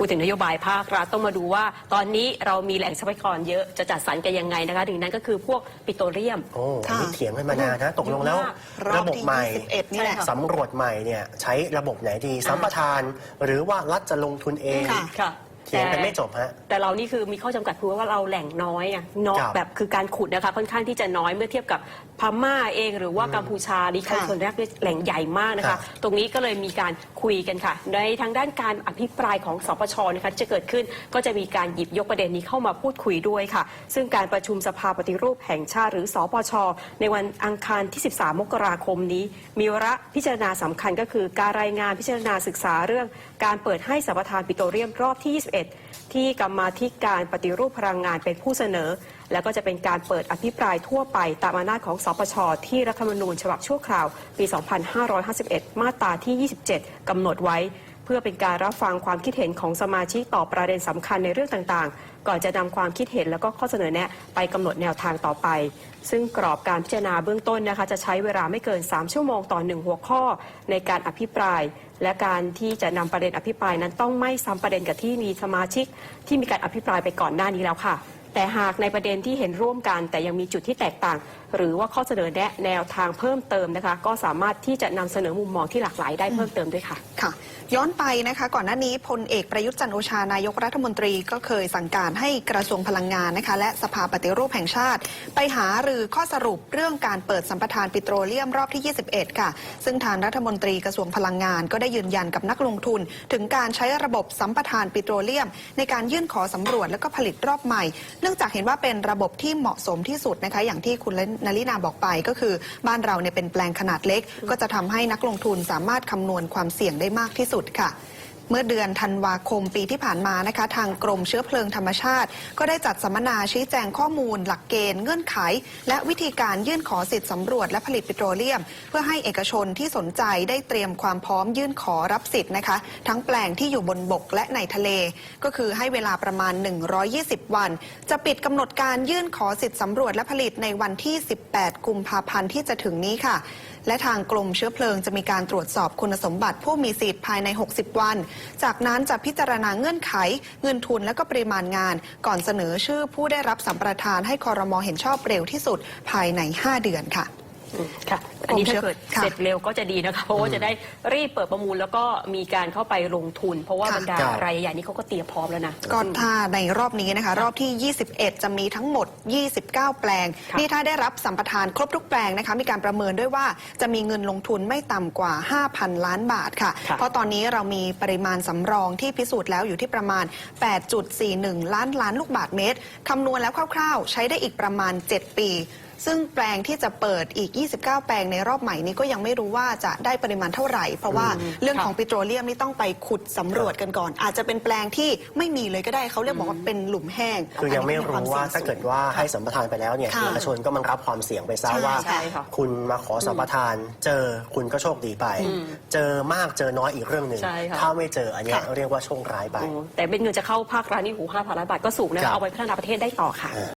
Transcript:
พูดถึงนโยบายภาครัฐต้องมาดูว่า ตอนนี้เรามีแหล่งทรัพยากรเยอะจะจัดสรรกันยังไงนะคะหนึ่งนั้นก็คือพวกปิโตรเลียม โอ้อันค่ะนี้เถียงกันมานานนะ ตกลงแล้ว รอระบบบที่ใหม่21นี่แหละใช่ค่ะสำรวจใหม่เนี่ยใช้ระบบไหนดีสัมปทาน หรือว่ารัฐจะลงทุนเอง ค่ะค่ะ เถียงกันไม่จบฮะ แต่เรานี่คือมีข้อจำกัดคือว่าเราแหล่งน้อยอะน้อยครับแบบคือการขุดนะคะค่อนข้างที่จะน้อยเมื่อเทียบกับพม่าเองหรือว่ากัมพูชานี่เขาค่ะคนแรกเนี่ยแหล่งใหญ่มากนะครัคะ บ ตรงนี้ก็เลยมีการคุยกันค่ะ ในทางด้านการอภิปรายของสปชนะคะจะเกิดขึ้นก็จะมีการหยิบยกประเด็นนี้เข้ามาพูดคุยด้วยค่ะ ซึ่งการประชุมสภาปฏิรูปแห่งชาติหรือสปช ในวันอังคารที่ 13 มกราคมนี้ มีวาระพิจารณาสำคัญก็คือการรายงานพิจารณาศึกษาเรื่อง การเปิดให้สัมปทานปิโตรเลียมรอบที่21ที่กรรมาธิการปฏิรูปพลังงานเป็นผู้เสนอ แล้วก็จะเป็นการเปิดอภิปรายทั่วไปตามอำนาจของสปชที่รัฐธรรมนูญฉบับชั่วคราว ปี 2551 มาตราที่ 27 กำหนดไว้ เพื่อเป็นการรับฟังความคิดเห็นของสมาชิกต่อประเด็นสำคัญในเรื่องต่างๆ ก่อนจะนำความคิดเห็นแล้วก็ข้อเสนอแนะไปกำหนดแนวทางต่อไป ซึ่งกรอบการพิจารณาเบื้องต้นนะคะจะใช้เวลาไม่เกิน 3 ชั่วโมงต่อหนึ่งหัวข้อ ในการอภิปราย และการที่จะนำประเด็นอภิปรายนั้นต้องไม่ซ้ำประเด็นกับที่มีสมาชิก ที่มีการอภิปรายไปก่อนหน้านี้แล้วค่ะแต่หากในประเด็นที่เห็นร่วมกัน แต่ยังมีจุดที่แตกต่าง หรือว่าข้อเสนอแนะแนวทางเพิ่มเติมนะคะ ก็สามารถที่จะนำเสนอมุมมองที่หลากหลายได้เพิ่มเติมด้วยค่ะค่ะ ย้อนไปนะคะ ก่อนหน้านี้พลเอกประยุทธ์จันโอชานายกรัฐมนตรีก็เคยสั่งการให้กระทรวงพลังงานนะคะ และสภาปฏิรูปแห่งชาติ ไปหาหรือข้อสรุปเรื่องการเปิดสัมปทานปิโตรเลียมรอบที่ 21 ค่ะ ซึ่งทางรัฐมนตรีกระทรวงพลังงาน ก็ได้ยืนยันกับนักลงทุน ถึงการใช้ระบบสัมปทานปิโตรเลียม ในการยื่นขอสำรวจและก็ผลิตรอบใหม่ เนื่องจากเห็นว่าเป็นระบบที่เหมาะสมที่สุดนะคะ อย่างที่คุณนลินาบอกไปก็คือ บ้านเราเนี่ยเป็นแปลงขนาดเล็ก ก็จะทำให้นักลงทุนสามารถคำนวณความเสี่ยงได้มากที่สุดค่ะ เมื่อเดือนธันวาคมปีที่ผ่านมานะคะ ทางกรมเชื้อเพลิงธรรมชาติ ก็ได้จัดสัมมนาชี้แจงข้อมูล หลักเกณฑ์เงื่อนไข และวิธีการยื่นขอสิทธิ์สำรวจและผลิตปิโตรเลียม เพื่อให้เอกชนที่สนใจได้เตรียมความพร้อมยื่นขอรับสิทธิ์นะคะ ทั้งแปลงที่อยู่บนบกและในทะเล ก็คือให้เวลาประมาณ 120 วัน จะปิดกำหนดการยื่นขอสิทธิ์สำรวจและผลิตในวันที่ 18 กุมภาพันธ์ที่จะถึงนี้ค่ะและทางกรมเชื้อเพลิงจะมีการตรวจสอบคุณสมบัติผู้มีสิทธิ์ภายใน 60 วัน จากนั้นจะพิจารณาเงื่อนไข เงินทุนและก็ปริมาณงาน ก่อนเสนอชื่อผู้ได้รับสัมปทานให้คอรมอเห็นชอบเร็วที่สุดภายใน 5 เดือนค่ะค่ะ อันนี้ถ้าเกิดค่ะเสร็จเร็วก็จะดีนะคะเพราะว่าจะได้รีบเปิดประมูลแล้วก็มีการเข้าไปลงทุน เพราะว่าค่ะบรรดาครับรายใหญ่ๆนี่เขาก็เตรียมพร้อมแล้วนะก็ถ้าในรอบนี้นะคะรอบที่ 21 จะมีทั้งหมด 29 แปลงค่ะนี่ถ้าได้รับสัมปทานครบทุกแปลงนะคะมีการประเมินด้วยว่าจะมีเงินลงทุนไม่ต่ำกว่า 5,000 ล้านบาทค่ะค่ะ เพราะตอนนี้เรามีปริมาณสำรองที่พิสูจน์แล้วอยู่ที่ประมาณ 8.41 ล้านล้านลูกบาทเมตรคำนวณแล้วคร่าวๆ ใช้ได้อีกประมาณ 7 ปี ซึ่งแปลงที่จะเปิดอีก 29 แปลงในรอบใหม่นี้ก็ยังไม่รู้ว่าจะได้ปริมาณเท่าไหร่ เพราะว่าอืมเรื่องค่ะของปิโตรเลียมนี่ต้องไปขุดสำรวจกันก่อน อาจจะเป็นแปลงที่ไม่มีเลยก็ได้เขาเรียกบอกว่าเป็นหลุมแห้งคือยังไม่รู้ว่าถ้าเกิดว่าให้สัมปทานไปแล้วเนี่ยค่ะเอกชนก็มันรับความเสี่ยงไปซะใช่ว่าใช่ค่ะคุณมาขอสัมปทาน เจอคุณก็โชคดีไปอืมเจอมากเจอน้อยอีกเรื่องหนึ่งใช่ค่ะถ้าไม่เจออันเนี้ยค่ะเรียกว่าโชคร้ายไปโอ้แต่เป็นเงินจะเข้าภาครัฐนี่หูห้าพันล้านบาทก็สูงนะครัคะบเอาไปพัฒนาประเทศได้ต่อค่ะ